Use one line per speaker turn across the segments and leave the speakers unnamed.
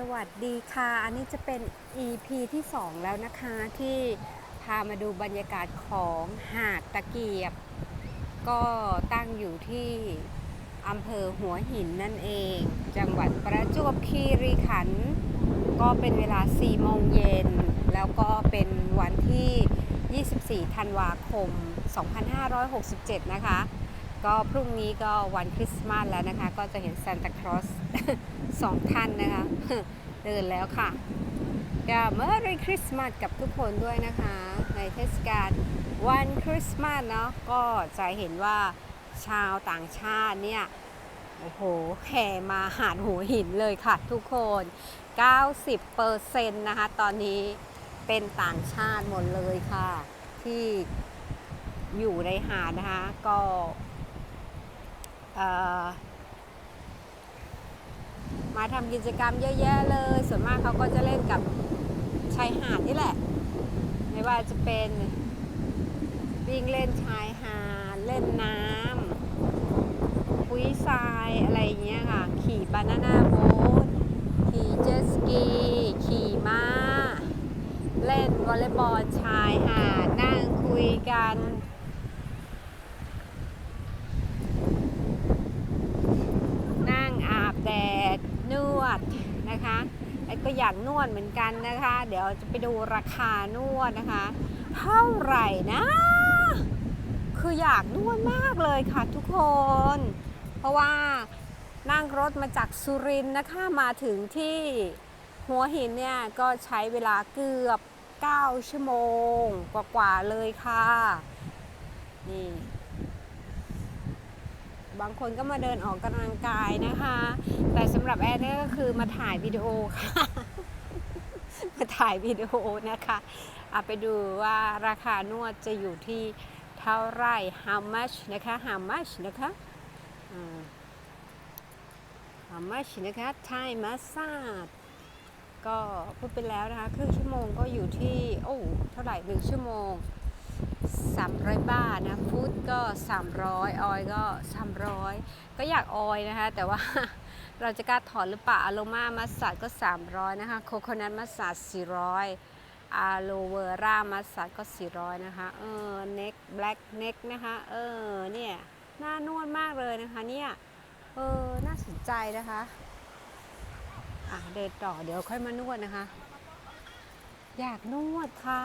สวัสดีค่ะ อันนี้จะเป็น EP ที่ 2 แล้วนะคะที่พามาดูบรรยากาศของหาดตะเกียบ ก็ตั้งอยู่ที่อำเภอหัวหินนั่นเอง จังหวัดประจวบคีรีขันธ์ก็เป็นเวลา 4 โมงเย็น แล้วก็เป็นวันที่ 24 ธันวาคม 2567 นะคะ ก็พรุ่งนี้ก็วันคริสต์มาสแล้วนะคะ ก็จะเห็นซานตาคลอส สองท่านนะคะ เดินแล้วค่ะก็เมื่อรีคริสต์มาสกับทุกคนด้วยนะคะ ในเทศกาลวันคริสต์มาสเนาะก็จะเห็นว่าชาวต่างชาติเนี่ย โอ้โห แห่มาหาดหัวหินเลยค่ะทุกคน 90%นะคะ ตอนนี้เป็นต่างชาติหมดเลยค่ะ ที่อยู่ในหาดนะคะ ก็เอ่อ มาทำกิจกรรมเยอะแยะเลย ส่วนมากเขาก็จะเล่นกับชายหาดนี่แหละ ไม่ว่าจะเป็นวิ่งเล่นชายหาดเล่นน้ำปุ้ยทรายอะไรเงี้ยค่ะ ขี่บานาน่าโบ๊ทขี่เจ็ตสกี ขี่ม้า เล่นวอลเลย์บอลชายหาดนั่งคุยกัน นั่งอาบแดดนว ดนะคะไอ้ก็อยากนวดเหมือนกันนะคะ เดี๋ยวจะไปดูราคานวดนะคะ เท่าไหร่นะ คืออยากนวดมากเลยค่ะทุกคน เพราะว่านั่งรถมาจากสุรินทร์นะคะมาถึงที่หัวหินเนี่ยก็ใช้เวลาเกือบ 9 ชั่วโมงกว่าๆเลยค่ะ นี่ บางคนก็มาเดินออกกำลังกายนะคะ แต่สำหรับแอนเนี่ยก็คือมาถ่ายวิดีโอค่ะ มาถ่ายวิดีโอนะคะเอาไปดูว่าราคานวดจะอยู่ที่เท่าไหร่ how much นะคะ how much นะคะ how much นะคะ Thai massage ก็พูดไปแล้วนะคะครึ่งชั่วโมงก็อยู่ที่ โอ้ เท่าไหร่หนึ่งชั่วโมง 300 บาทนะ ก็ 300 ออยก็ 300 ก็อยากออยนะคะ แต่ว่าเราจะกล้าถอนหรือเปล่าอโลมามาส a ดก็ 300 นะคะ โคโคนัทมาส a ด400อาโลเวอร่ามาส a ดก็ 400 นะคะ เออ เน็กแบล็กเน็กนะคะ เออ เนี่ย น่านวดมากเลยนะคะ เนี่ย เออ น่าสนใจนะคะ อะ เดินต่อ เดี๋ยวค่อยมานวดนะคะ อยากนวดค่ะ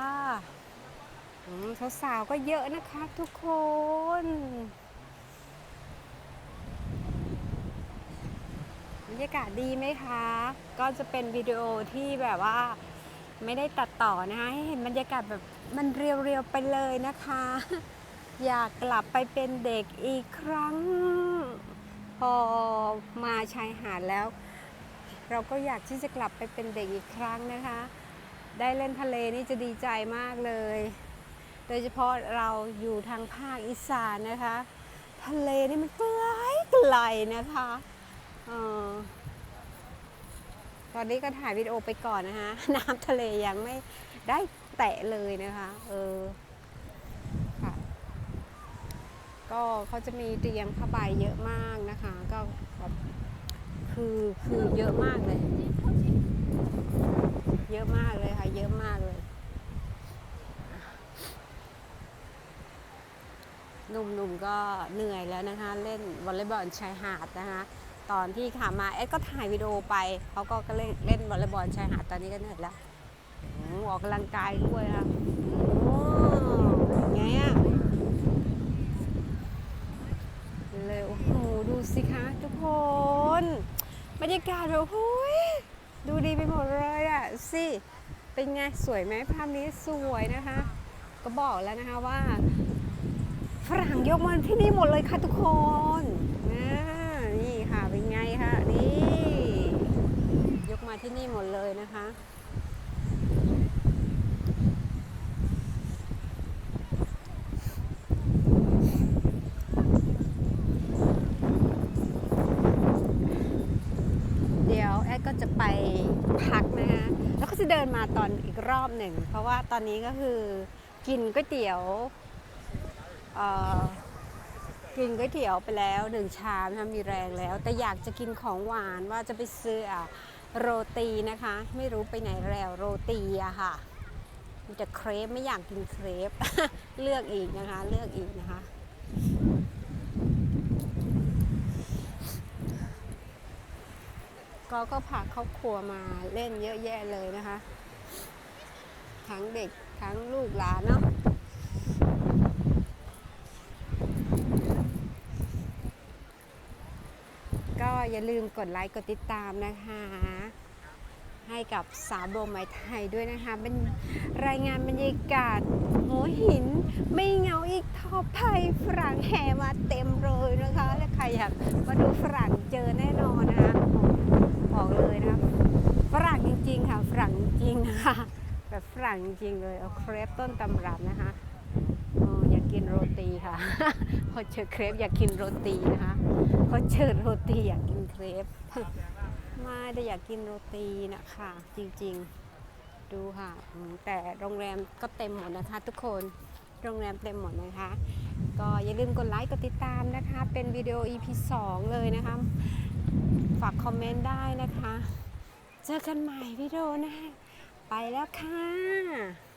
สาวๆก็เยอะนะคะทุกคน บรรยากาศดีไหมคะ ก็จะเป็นวิดีโอที่แบบว่าไม่ได้ตัดต่อนะคะ ให้เห็นบรรยากาศแบบมันเรียวๆไปเลยนะคะ อยากกลับไปเป็นเด็กอีกครั้ง พอมาชายหาดแล้ว เราก็อยากที่จะกลับไปเป็นเด็กอีกครั้งนะคะ ได้เล่นทะเลนี่จะดีใจมากเลย โดยเฉพาะเราอยู่ทางภาคอีสานนะคะ ทะเลนี่มันไกลไกลนะคะออตอนนี้ก็ถ่ายวิดีโอไปก่อนนะคะน้ำทะเลยังไม่ได้แตะเลยนะคะ เออค่ะ ก็เขาจะมีเตียงผ้าใบเยอะมากนะคะ ก็คือคือเยอะมากเลยค่ะ เยอะมากเลย ห นุ่มๆก็เหนื่อยแล้วนะคะ เล่นวอลเลย์บอลชายหาดนะคะ ตอนที่ขามาเอ็ดก็ถ่ายวิดีโอไปเขาก็เล่นเล่นวอลเลย์บอลชายหาดตอนนี้ก็เหนื่อยแล้วออกกำลังกายด้วยค่ะโอ้ไงอะเร็วโอ้โหดูสิคะทุกคนบรรยากาศแบบโอ้ยดูดีไปหมดเลยอะสิเป็นไงสวยไหมภาพนี้สวยนะคะ ก็บอกแล้วนะคะว่า ฝรั่งยกมาที่นี่หมดเลยค่ะทุกคนนี่ค่ะเป็นไงคะนี่ยกมาที่นี่หมดเลยนะคะเดี๋ยวแอดก็จะไปพักนะคะแล้วก็จะเดินมาตอนอีกรอบหนึ่ง เพราะว่าตอนนี้ก็คือกินก๋วยเตี๋ยว กินก๋วยเตี๋ยวไปแล้วหนึ่งชามนะมีแรงแล้ว แต่อยากจะกินของหวานว่าจะไปซื้ออโรตีนะคะ ไม่รู้ไปไหนแล้วโรตีอะค่ะมีแต่เครปไม่อยากกินเครปเลือกอีกนะคะ เลือกอีกนะคะก็ก็พาครอบครัวมาเล่นเยอะแยะเลยนะคะ ทั้งเด็กทั้งลูกหลานเนาะ ก็ อย่าลืมกดไลค์กดติดตามนะคะ ให้กับสาวโบไม้ไทยด้วยนะคะ เป็นรายงานบรรยากาศหัวหิน ไม่เงาอีกทอไทยฝรั่งแห่มาเต็มเลยนะคะ และใครอยากมาดูฝรั่งเจอแน่นอนนะคะบอกเลยนะคะฝรั่งจริง ๆ ค่ะฝรั่งจริงๆนะคะแบบฝรั่งจริงๆเลยเอาเครปต้นตำรับนะคะออยากกินโรตีค่ะพอเจอเครปอยากกินโรตีนะคะ พอเจอโรตีอยากกินเครปไม่ได้อยากกินโรตีนะคะจริงๆ ดูค่ะ แต่โรงแรมก็เต็มหมดนะคะ ทุกคนโรงแรมเต็มหมดนะคะ ก็อย่าลืมกดไลค์กดติดตามนะคะ เป็นวิดีโอ EP 2 เลยนะคะ ฝากคอมเมนต์ได้นะคะ เจอกันใหม่วิดีโอหนะคะไปแล้วค่ะ